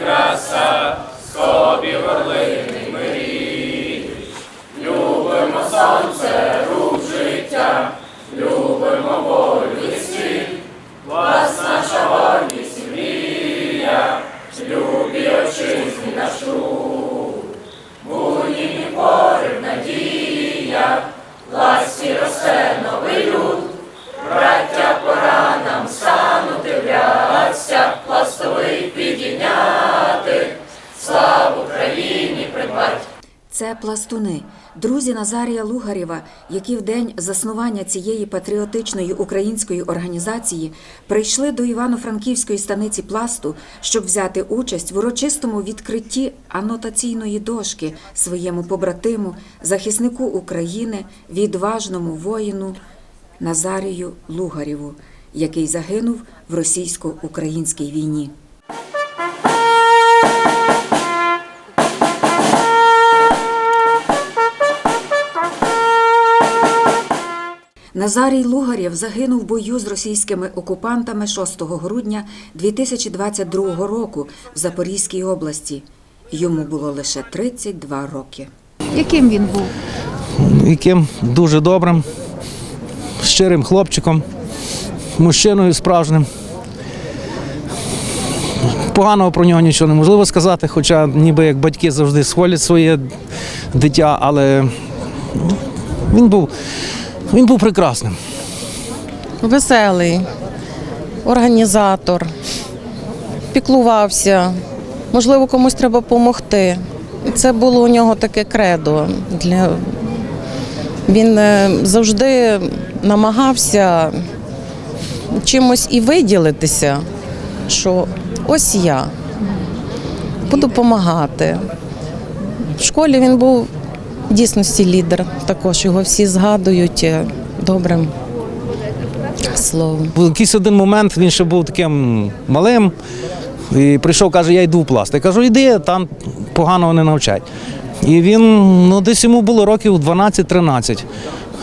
краса, собі орли. Це пластуни, друзі Назарія Лугарєва, які в день заснування цієї патріотичної української організації прийшли до Івано-Франківської станиці пласту, щоб взяти участь в урочистому відкритті анотаційної дошки своєму побратиму, захиснику України, відважному воїну Назарію Лугарєву, який загинув в російсько-українській війні. Назарій Лугарєв загинув в бою з російськими окупантами 6 грудня 2022 року в Запорізькій області. Йому було лише 32 роки. Яким він був? яким дуже добрим, щирим хлопчиком, мужчиною справжнім. Поганого про нього нічого неможливо сказати, хоча ніби як батьки завжди схвалять своє дитя, але ну, він був, він був прекрасним. Веселий, організатор, піклувався. Можливо, комусь треба допомогти. Це було у нього таке кредо. Для... Він е, завжди намагався чимось і виділитися, що ось я буду допомагати. В школі він був в дійсності лідер, також його всі згадують е, добрим словом. В якийсь один момент він ще був таким малим. І прийшов, каже, я йду в пласт. Я кажу, йди, там поганого не навчать. І він, ну десь йому було років 12-13,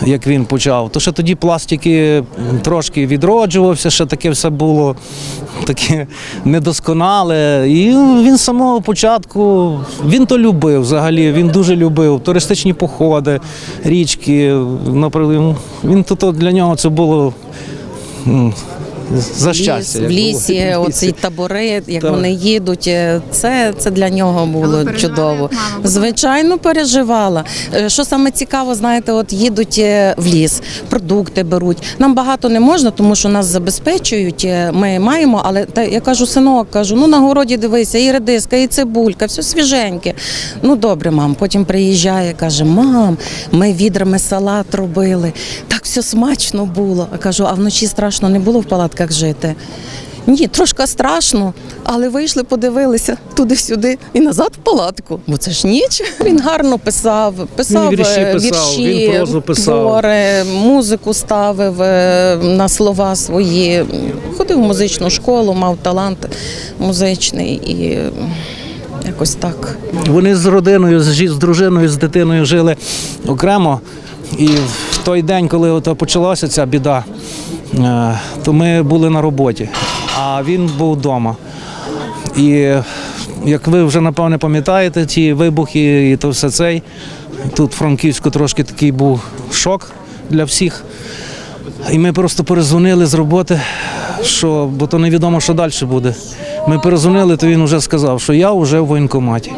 як він почав. То ще тоді пластики трошки відроджувався, ще таке все було таке недосконале. І він з самого початку, він то любив взагалі, він дуже любив туристичні походи, річки. наприклад. Він то, для нього це було. За щастя. Ліс, як в було. лісі, оці табори, як Так. вони їдуть, е, це, це для нього було переживала, чудово. мама? Звичайно, переживала. Е, Що саме цікаво, знаєте, от їдуть е, в ліс, продукти беруть. Нам багато не можна, тому що нас забезпечують. Ми маємо, але та я кажу, синок, кажу, ну на городі дивися, і редиска, і цибулька, все свіженьке. Ну добре, мам. Потім приїжджає, каже: Мам, ми відрами салат робили. Так все смачно було. А кажу, а вночі страшно не було в палатках жити. Ні, трошки страшно, але вийшли, подивилися туди-сюди і назад в палатку. Бо це ж ніч. Він гарно писав, писав Він вірші е, писав, вірші, він прозу писав. твори, музику ставив е, на слова свої. Ходив в музичну школу, мав талант музичний і якось так. Вони з родиною, з дружиною, з дитиною жили окремо. І в той день, коли ото почалася ця біда, то ми були на роботі, а він був вдома. І як ви вже напевне пам'ятаєте, ті вибухи і то все цей. Тут в Франківську трошки такий був шок для всіх. І ми просто перезвонили з роботи, що, бо то невідомо, що далі буде. Ми перезвонили, то він вже сказав, що я вже в воєнкоматі.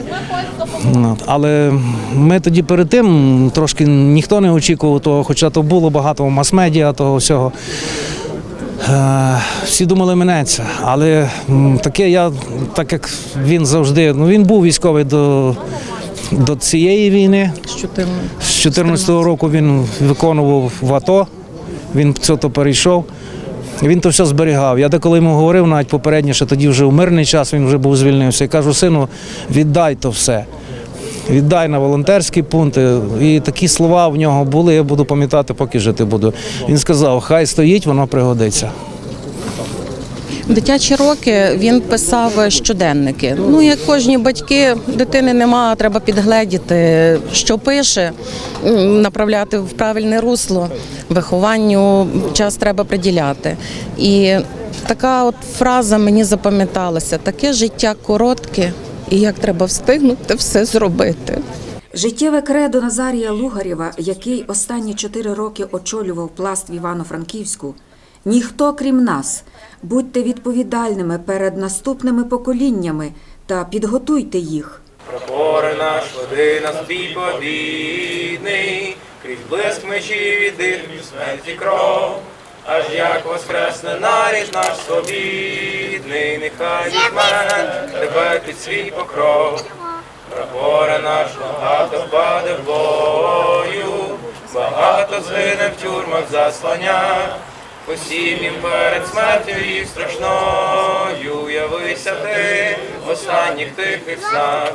Але ми тоді перед тим трошки ніхто не очікував того, хоча то було багато мас-медіа, того всього. Е, Всі думали минеться, але таке я, так як він завжди, ну він був військовий до, до цієї війни. З 14. З 14 року він виконував в АТО, він це то перейшов. Він то все зберігав. Я деколи йому говорив, навіть попередньо, що тоді вже в мирний час він вже був звільнився. І кажу, сину, віддай то все. Віддай на волонтерські пункти. І такі слова в нього були, я буду пам'ятати, поки жити буду. Він сказав, хай стоїть, воно пригодиться. В дитячі роки він писав щоденники. Ну, як кожні батьки, дитини нема, треба підгледіти, що пише, направляти в правильне русло. Вихованню час треба приділяти. І така от фраза мені запам'яталася: таке життя коротке, і як треба встигнути все зробити. Життєве кредо Назарія Лугарєва, який останні чотири роки очолював пласт в Івано-Франківську, ніхто крім нас. Будьте відповідальними перед наступними поколіннями та підготуйте їх. Прапори наш води нас бій побідний, крізь блиск мечі від дих смерті кров, аж як воскресне нарід наш свобідний, нехай візьме тебе під свій покров. Прапори наш багато впаде в бою, багато згине в тюрмах заслання. Посім їм перед смертю їх страшною, явися ти в останніх тихих снах.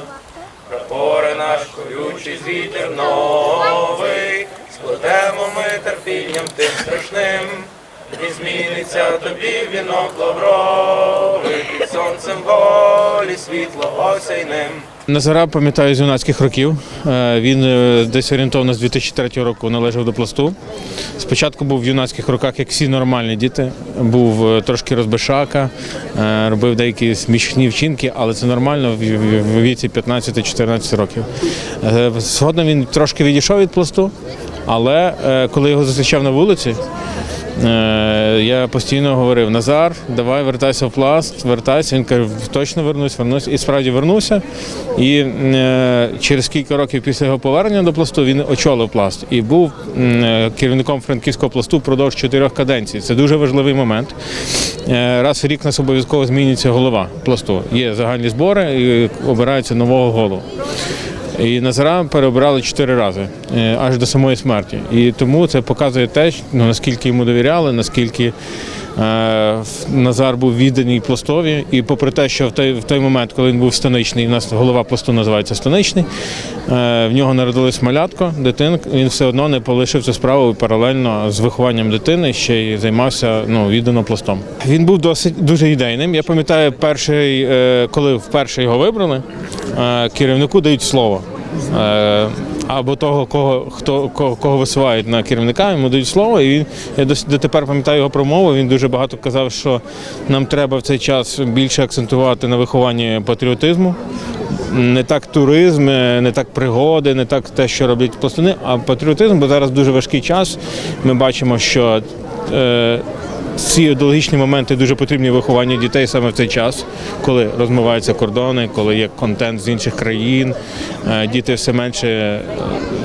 Прапори наш колючий вітер новий, складемо ми терпінням тим страшним, і зміниться тобі вінок лавровий, під сонцем волі світло осяйним. Назара пам'ятаю з юнацьких років. Е, Він е, десь орієнтовно з 2003 року належав до пласту. Спочатку був в юнацьких роках, як всі нормальні діти. Був е, трошки розбишака, робив деякі смішні вчинки, але це нормально в- віці 15-14 років. Згодом він трошки відійшов від пласту, але коли його зустрічав на вулиці, Я постійно говорив: Назар, давай вертайся в пласт, вертайся. Він каже, точно вернусь, вернусь. І справді вернувся. І е, через кілька років після його повернення до пласту він очолив пласт і був е, керівником франківського пласту впродовж чотирьох каденцій. Це дуже важливий момент. Е, Раз в рік нас обов'язково змінюється голова пласту. Є загальні збори і обирається нового голову. І Назара переобрали чотири рази е, аж до самої смерті. І тому це показує те, ну, наскільки йому довіряли, наскільки Назар був відданий пластові. І попри те, що в той, в той момент, коли він був станичний, у нас голова пласту називається станичний, е, в нього народилась малятко, дитинка, він все одно не полишив цю справу паралельно з вихованням дитини ще й займався ну, віддано пластом. Він був досить дуже ідейним. Я пам'ятаю, перший, е, коли вперше його вибрали, е, керівнику дають слово. Або того, кого хто кого, кого висувають на керівника, йому дають слово. І він я досі дотепер пам'ятаю його промову. Він дуже багато казав, що нам треба в цей час більше акцентувати на вихованні патріотизму. Не так туризм, не так пригоди, не так те, що роблять пластуни, а патріотизм, бо зараз дуже важкий час. Ми бачимо, що е, ці ідеологічні моменти дуже потрібні в дітей саме в цей час, коли розмиваються кордони, коли є контент з інших країн, е, діти все менше е,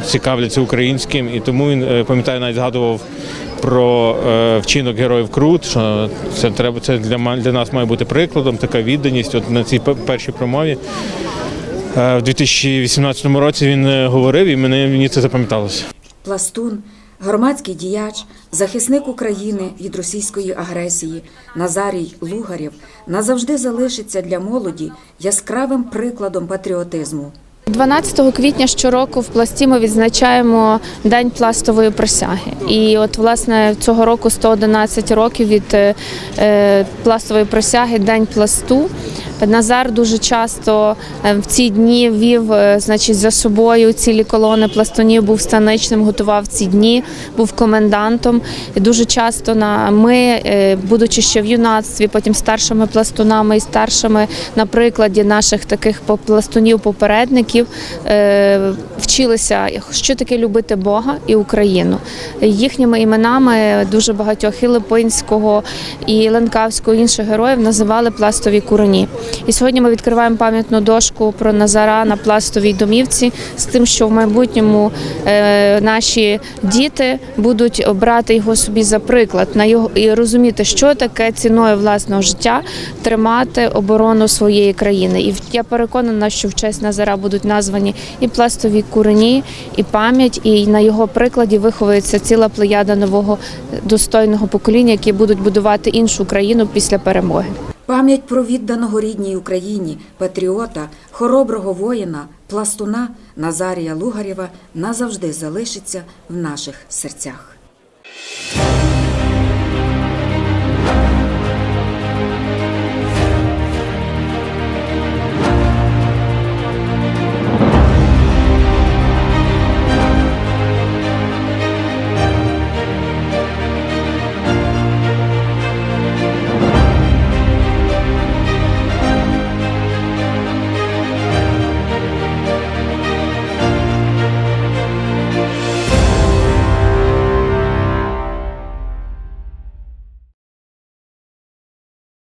цікавляться українським. І тому він е, пам'ятаю, навіть згадував про вчинок героїв Крут, що це треба це для для нас має бути прикладом, така відданість. От на цій першій промові. В 2018 році він говорив, і мені це запам'яталося. Пластун, громадський діяч, захисник України від російської агресії Назарій Лугарєв назавжди залишиться для молоді яскравим прикладом патріотизму. 12 квітня щороку в пласті ми відзначаємо День пластової присяги. І от власне цього року 111 років від е, е, пластової присяги День пласту. Назар дуже часто е, в ці дні вів е, значить, за собою цілі колони пластунів, був станичним, готував ці дні, був комендантом. І дуже часто на ми, е, будучи ще в юнацтві, потім старшими пластунами і старшими на прикладі наших таких по- пластунів-попередників вчилися, що таке любити Бога і Україну. Їхніми іменами дуже багатьох і Липинського, і Ленкавського, і інших героїв називали пластові курені. І сьогодні ми відкриваємо пам'ятну дошку про Назара на пластовій домівці з тим, що в майбутньому е, наші діти будуть брати його собі за приклад на його і розуміти, що таке ціною власного життя тримати оборону своєї країни. І я переконана, що в честь Назара будуть названі і пластові курені, і пам'ять, і на його прикладі виховується ціла плеяда нового достойного покоління, які будуть будувати іншу країну після перемоги. Пам'ять про відданого рідній Україні, патріота, хороброго воїна, пластуна Назарія Лугарєва назавжди залишиться в наших серцях.